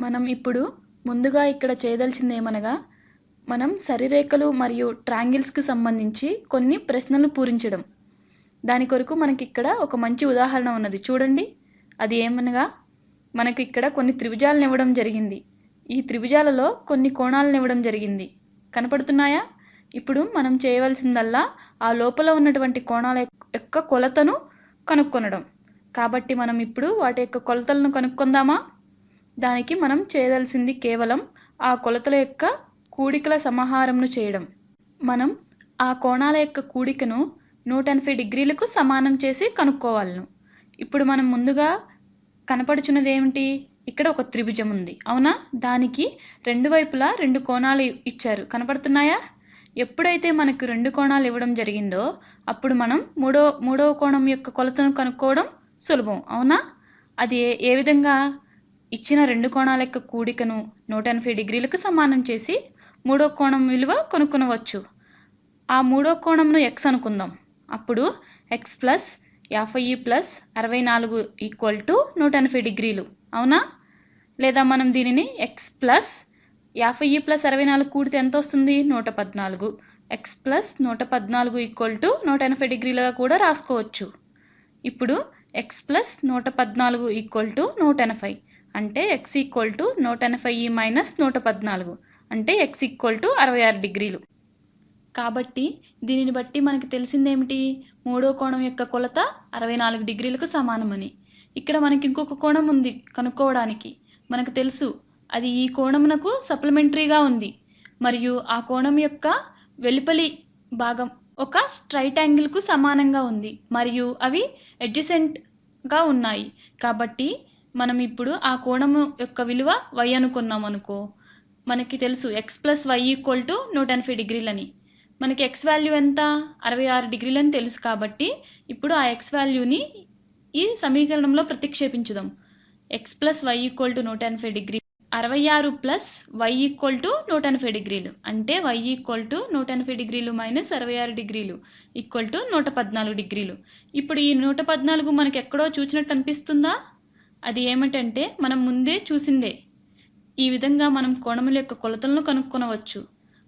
మనం ఇప్పుడు ముందుగా ఇక్కడ చేయదలిచింది ఏమనగా మనం సరిరేఖలు మరియు ట్రాంగిల్స్కి సంబంధించి కొన్ని ప్రశ్నలు పూరించడం. దాని కొరకు మనకి ఇక్కడ ఒక మంచి ఉదాహరణ ఉన్నది. చూడండి. అది ఏమనగా మనకి ఇక్కడ కొన్ని త్రిభుజాలను ఇవ్వడం జరిగింది. ఈ త్రిభుజాలలో కొన్ని కోణాలను ఇవ్వడం జరిగింది. కనపడుతున్నాయా? ఇప్పుడు మనం చేయవలసిందల్లా ఆ లోపల ఉన్నటువంటి కోణాల యొక్క కొలతను కనుక్కొనడం. కాబట్టి మనం ఇప్పుడు వాటి యొక్క కొలతలను కనుక్కుందామా? దానికి మనం చేయవలసింది కేవలం ఆ కొలతల యొక్క కూడికల సమాహారంను చేయడం. మనం ఆ కోణాల యొక్క కూడికను నూట ఎనభై డిగ్రీలకు సమానం చేసి కనుక్కోవాలను. ఇప్పుడు మనం ముందుగా కనపడుచున్నది ఏమిటి ఇక్కడ ఒక త్రిభుజం ఉంది. అవునా? దానికి రెండు వైపులా రెండు కోణాలు ఇచ్చారు. కనపడుతున్నాయా? ఎప్పుడైతే మనకు రెండు కోణాలు ఇవ్వడం జరిగిందో అప్పుడు మనం మూడో మూడవ కోణం యొక్క కొలతను కనుక్కోవడం సులభం. అవునా? అది ఏ విధంగా? ఇచ్చిన రెండు కోణాల యొక్క కూడికను నూట ఎనభై డిగ్రీలకు సమానం చేసి మూడో కోణం విలువ కనుక్కొనవచ్చు. ఆ మూడో కోణంను ఎక్స్ అనుకుందాం. అప్పుడు ఎక్స్ ప్లస్ యాభై ప్లస్ అరవై నాలుగు ఈక్వల్ టు నూట ఎనభై డిగ్రీలు. అవునా? లేదా మనం దీనిని ఎక్స్ ప్లస్ యాభై ప్లస్ అరవై నాలుగు కూడితే ఎంత వస్తుంది? నూట పద్నాలుగు. ఎక్స్ ప్లస్ నూట పద్నాలుగు ఈక్వల్ టు నూట ఎనభై డిగ్రీలుగా కూడా రాసుకోవచ్చు. ఇప్పుడు ఎక్స్ ప్లస్ నూట పద్నాలుగు ఈక్వల్ టు నూట ఎనభై. అంటే ఎక్స్ ఈక్వల్ టు నూట ఎనభై మైనస్ నూట పద్నాలుగు. అంటే ఎక్స్ ఈక్వల్ టు అరవై ఆరు డిగ్రీలు. కాబట్టి దీనిని బట్టి మనకి తెలిసిందేమిటి? మూడో కోణం యొక్క కొలత అరవై నాలుగు డిగ్రీలకు సమానమని. ఇక్కడ మనకి ఇంకొక కోణం ఉంది కనుక్కోవడానికి. మనకు తెలుసు అది ఈ కోణమునకు సప్లిమెంటరీగా ఉంది. మరియు ఆ కోణం యొక్క వెలుపలి భాగం ఒక స్ట్రైట్ యాంగిల్కు సమానంగా ఉంది. మరియు అవి ఎడ్జసెంట్గా ఉన్నాయి. కాబట్టి మనం ఇప్పుడు ఆ కోణము యొక్క విలువ వై అనుకున్నాం అనుకో. మనకి తెలుసు x plus y equal to నూట ఎనభై డిగ్రీలని. మనకి ఎక్స్ వాల్యూ ఎంత? అరవై ఆరు డిగ్రీలని తెలుసు కాబట్టి ఇప్పుడు ఆ ఎక్స్ వాల్యూని ఈ సమీకరణంలో ప్రతిక్షేపించుదాం. X plus y equal to నూట ఎనభై డిగ్రీ. అరవై ఆరు ప్లస్ వై ఈక్వల్ టు నూట ఎనభై డిగ్రీలు. అంటే వై ఈక్వల్ టు నూట ఎనభై డిగ్రీలు మైనస్ అరవై ఆరు డిగ్రీలు ఈక్వల్ టు నూట పద్నాలుగు డిగ్రీలు. ఇప్పుడు ఈ నూట పద్నాలుగు మనకి ఎక్కడో చూసినట్టు అనిపిస్తుందా? అది ఏమిటంటే మనం ముందే చూసిందే. ఈ విధంగా మనం కోణముల యొక్క కొలతలను కనుక్కొనవచ్చు.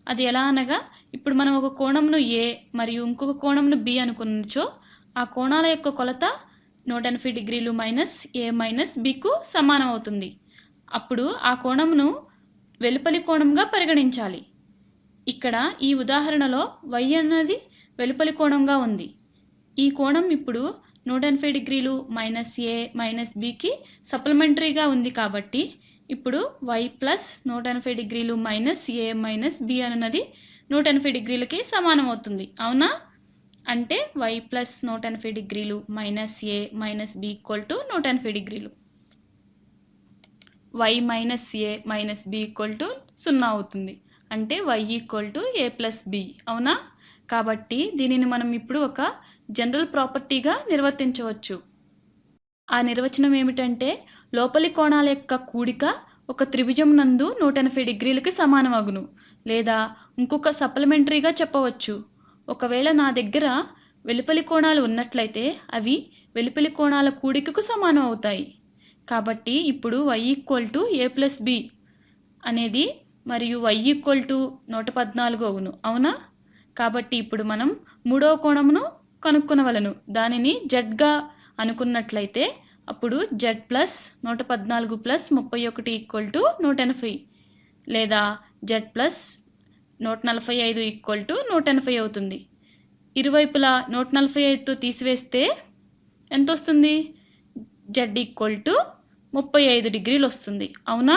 అది ఎలా అనగా ఇప్పుడు మనం ఒక కోణమును ఏ మరియు ఇంకొక కోణమును బి అనుకున్నచో ఆ కోణాల యొక్క కొలత నూట ఎనభై డిగ్రీలు మైనస్ ఏ మైనస్ బికు సమానం అవుతుంది అప్పుడు ఆ కోణమును వెలుపలి కోణంగా పరిగణించాలి. ఇక్కడ ఈ ఉదాహరణలో వై అన్నది వెలుపలి కోణంగా ఉంది. ఈ కోణం ఇప్పుడు నూట ఎనభై డిగ్రీలు మైనస్ ఏ మైనస్ బికి సప్లిమెంటరీగా ఉంది కాబట్టి ఇప్పుడు వై ప్లస్ నూట ఎనభై డిగ్రీలు మైనస్ ఏ మైనస్ బి అన్నది నూట ఎనభై డిగ్రీలకి సమానం అవుతుంది. అవునా? అంటే వై ప్లస్ నూట ఎనభై డిగ్రీలు minus a minus b equal to నూట ఎనభై డిగ్రీలు. Y minus a minus b equal to సున్నా అవుతుంది. అంటే y equal to a plus b. అవునా? కాబట్టి దీనిని మనం ఇప్పుడు ఒక జనరల్ ప్రాపర్టీగా నిర్వర్తించవచ్చు. ఆ నిర్వచనం ఏమిటంటే లోపలి కోణాల యొక్క కూడిక ఒక త్రిభుజం నందు నూట ఎనభై డిగ్రీలకి సమానమగును లేదా ఇంకొక సప్లిమెంటరీగా చెప్పవచ్చు. ఒకవేళ నా దగ్గర వెలుపలి కోణాలు ఉన్నట్లయితే అవి వెలుపలి కోణాల కూడికకు సమానం అవుతాయి కాబట్టి ఇప్పుడు y equal to a plus b అనేది మరియు వై ఈక్వల్ టు నూట పద్నాలుగు అవును. అవునా? కాబట్టి ఇప్పుడు మనం మూడవ కోణమును కనుక్కొనవలను. దానిని జడ్గా అనుకున్నట్లయితే అప్పుడు జెడ్ ప్లస్ నూట పద్నాలుగు ప్లస్ ముప్పై ఒకటి ఈక్వల్ టు నూట ఎనభై. లేదా జెడ్ ప్లస్ నూట నలభై ఐదు ఈక్వల్ టు నూట ఎనభై అవుతుంది. ఇరువైపులా నూట నలభై ఐదుతో తీసివేస్తే ఎంత వస్తుంది జెడ్ ఈక్వల్ టు ముప్పై ఐదు డిగ్రీలు వస్తుంది అవునా?